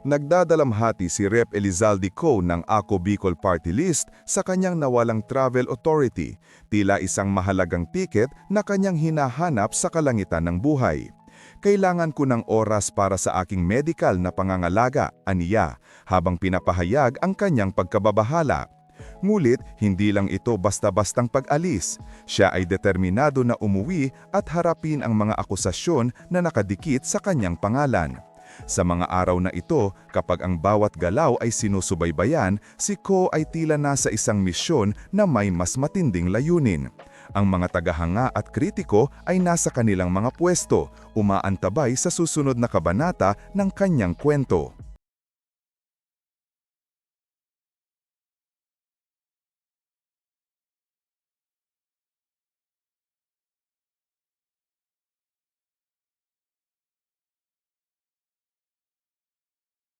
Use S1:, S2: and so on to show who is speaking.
S1: Nagdadalamhati si Rep. Elizalde Co ng Ako Bicol Party List sa kanyang nawalang travel authority, tila isang mahalagang tiket na kanyang hinahanap sa kalangitan ng buhay. Kailangan ko ng oras para sa aking medical na pangangalaga, aniya, habang pinapahayag ang kanyang pagkababahala. Ngulit, hindi lang ito basta-bastang pag-alis. Siya ay determinado na umuwi at harapin ang mga akusasyon na nakadikit sa kanyang pangalan. Sa mga araw na ito, kapag ang bawat galaw ay sinusubaybayan, si Ko ay tila nasa isang misyon na may mas matinding layunin. Ang mga tagahanga at kritiko ay nasa kanilang mga pwesto, umaantabay sa susunod na kabanata ng kanyang kwento.